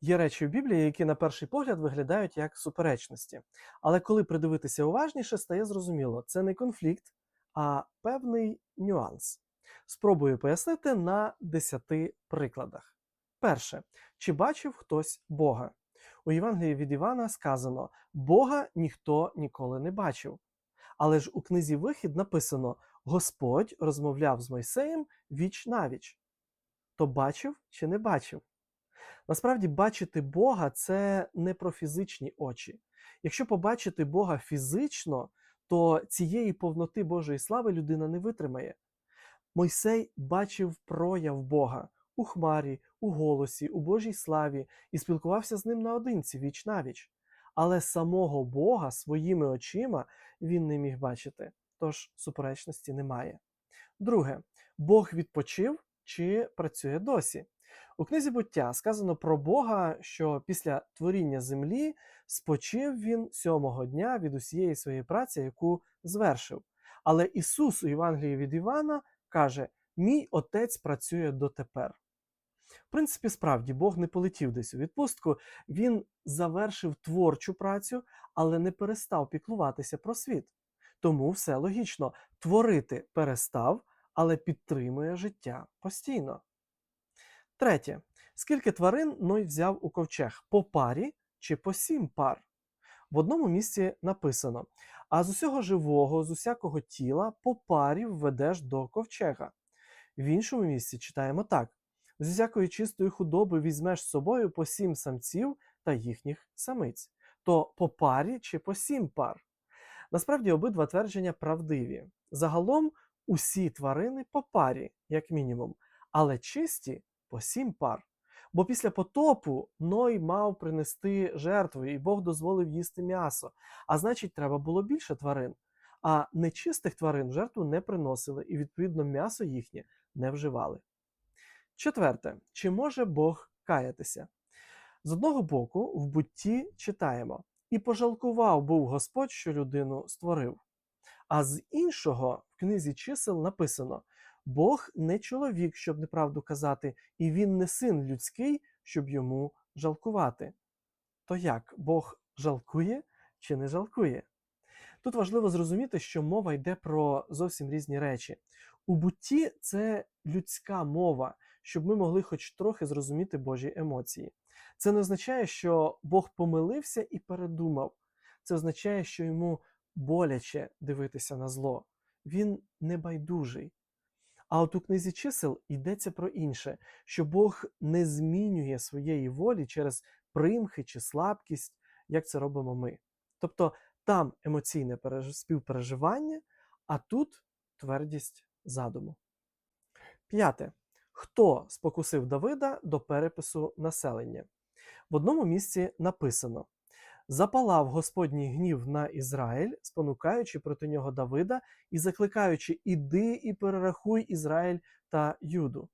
Є речі в Біблії, які на перший погляд виглядають як суперечності. Але коли придивитися уважніше, стає зрозуміло, це не конфлікт, а певний нюанс. Спробую пояснити на десяти прикладах. Перше, чи бачив хтось Бога? У Євангелії від Івана сказано: Бога ніхто ніколи не бачив. Але ж у книзі Вихід написано: Господь розмовляв з Мойсеєм віч навіч. То бачив чи не бачив? Насправді, бачити Бога це не про фізичні очі. Якщо побачити Бога фізично, то цієї повноти Божої слави людина не витримає. Мойсей бачив прояв Бога у хмарі, у голосі, у Божій славі і спілкувався з ним наодинці віч навіч. Але самого Бога своїми очима він не міг бачити, тож суперечності немає. Друге, Бог відпочив чи працює досі. У книзі буття сказано про Бога, що після творіння землі спочив він сьомого дня від усієї своєї праці, яку звершив. Але Ісус у Євангелії від Івана каже: Мій отець працює дотепер. В принципі, справді, Бог не полетів десь у відпустку, він завершив творчу працю, але не перестав піклуватися про світ. Тому все логічно, творити перестав, але підтримує життя постійно. Третє. Скільки тварин Ной взяв у ковчег? По парі чи по сім пар? В одному місці написано: а з усього живого, з усякого тіла по парі введеш до ковчега. В іншому місці читаємо так: з усякої чистої худоби візьмеш з собою по сім самців та їхніх самиць. То по парі чи по сім пар? Насправді обидва твердження правдиві. Загалом усі тварини по парі, як мінімум, але чисті по сім пар. Бо після потопу Ной мав принести жертву, і Бог дозволив їсти м'ясо. А значить, треба було більше тварин. А нечистих тварин жертву не приносили, і, відповідно, м'ясо їхнє не вживали. Четверте, чи може Бог каятися? З одного боку, в бутті читаємо: і пожалкував був Господь, що людину створив. А з іншого в книзі чисел написано: Бог не чоловік, щоб неправду казати, і він не син людський, щоб йому жалкувати. То як Бог жалкує чи не жалкує? Тут важливо зрозуміти, що мова йде про зовсім різні речі. У бутті це людська мова, щоб ми могли хоч трохи зрозуміти Божі емоції. Це не означає, що Бог помилився і передумав. Це означає, що йому боляче дивитися на зло. Він небайдужий. А от у книзі чисел йдеться про інше, що Бог не змінює своєї волі через примхи чи слабкість, як це робимо ми. Тобто там емоційне співпереживання, а тут твердість задуму. П'яте. Хто спокусив Давида до перепису населення? В одному місці написано: Запалав Господній гнів на Ізраїль, спонукаючи проти нього Давида і закликаючи Іди і перерахуй Ізраїль та Юду.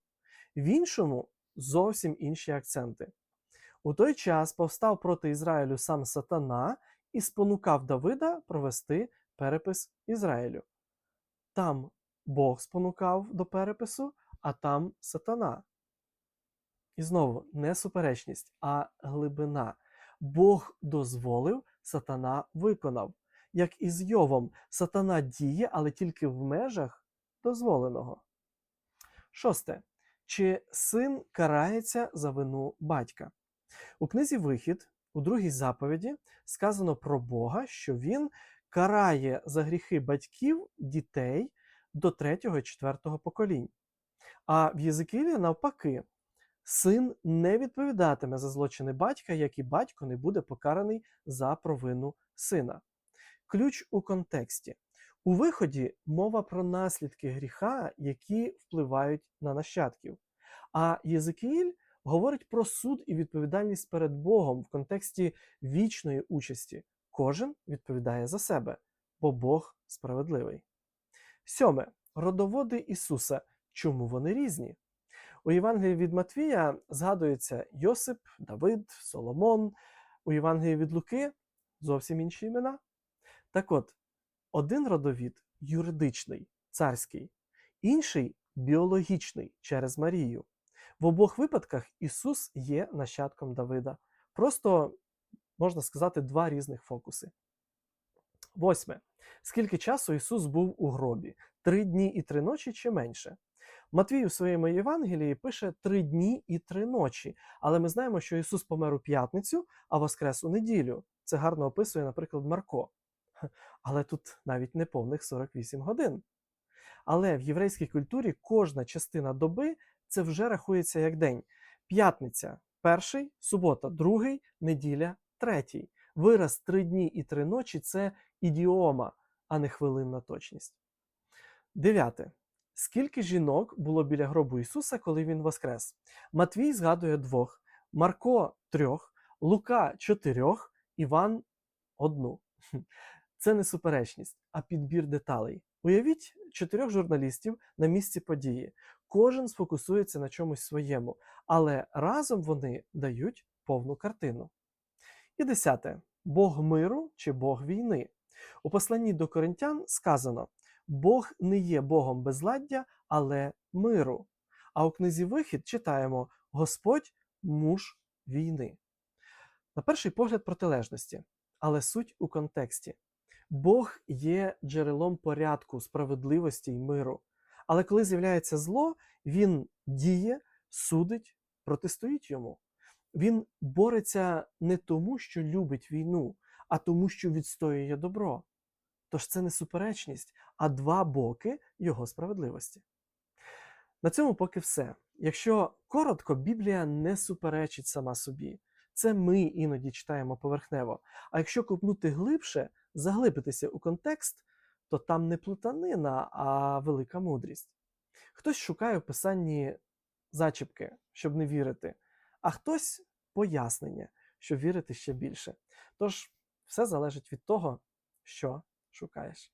В іншому зовсім інші акценти. У той час повстав проти Ізраїлю сам Сатана і спонукав Давида провести перепис Ізраїлю. Там Бог спонукав до перепису, а там Сатана. І знову не суперечність, а глибина. Бог дозволив, сатана виконав. Як і з Йовом, сатана діє, але тільки в межах дозволеного. Шосте. Чи син карається за вину батька? У книзі Вихід, у другій заповіді, сказано про Бога, що він карає за гріхи батьків дітей до третього і четвертого поколінь. А в Єзикілі навпаки, син не відповідатиме за злочини батька, як і батько не буде покараний за провину сина. Ключ у контексті. У виході мова про наслідки гріха, які впливають на нащадків. А Єзикіїль говорить про суд і відповідальність перед Богом в контексті вічної участі. Кожен відповідає за себе, бо Бог справедливий. Сьоме. Родоводи Ісуса. Чому вони різні? У Євангелії від Матвія згадується Йосип, Давид, Соломон. У Євангелії від Луки зовсім інші імена. Так от, один родовід юридичний, царський, інший біологічний через Марію. В обох випадках Ісус є нащадком Давида. Просто можна сказати два різних фокуси. Восьме. Скільки часу Ісус був у гробі? Три дні і три ночі чи менше? Матвій у своєму Євангелії пише три дні і три ночі, але ми знаємо, що Ісус помер у п'ятницю, а воскрес у неділю. Це гарно описує, наприклад, Марко. Але тут навіть не повних 48 годин. Але в єврейській культурі кожна частина доби це вже рахується як день. П'ятниця перший, субота другий, неділя третій. Вираз три дні і три ночі це ідіома, а не хвилинна точність. Дев'яте. Скільки жінок було біля гробу Ісуса, коли Він воскрес? Матвій згадує двох, Марко трьох, Лука чотирьох, Іван одну. Це не суперечність, а підбір деталей. Уявіть чотирьох журналістів на місці події. Кожен сфокусується на чомусь своєму, але разом вони дають повну картину. І десяте. Бог миру чи Бог війни. У посланні до коринтян сказано: Бог не є Богом безладдя, але миру. А у книзі Вихід читаємо Господь муж війни. На перший погляд протилежності, але суть у контексті. Бог є джерелом порядку, справедливості й миру. Але коли з'являється зло, він діє, судить, протистоїть йому. Він бореться не тому, що любить війну, а тому, що відстоює добро. Тож це не суперечність, а два боки його справедливості. На цьому поки все. Якщо коротко, Біблія не суперечить сама собі. Це ми іноді читаємо поверхнево. А якщо копнути глибше, заглибитися у контекст, то там не плутанина, а велика мудрість. Хтось шукає в писанні зачіпки, щоб не вірити, а хтось пояснення, щоб вірити ще більше. Тож все залежить від того, що шукаєш.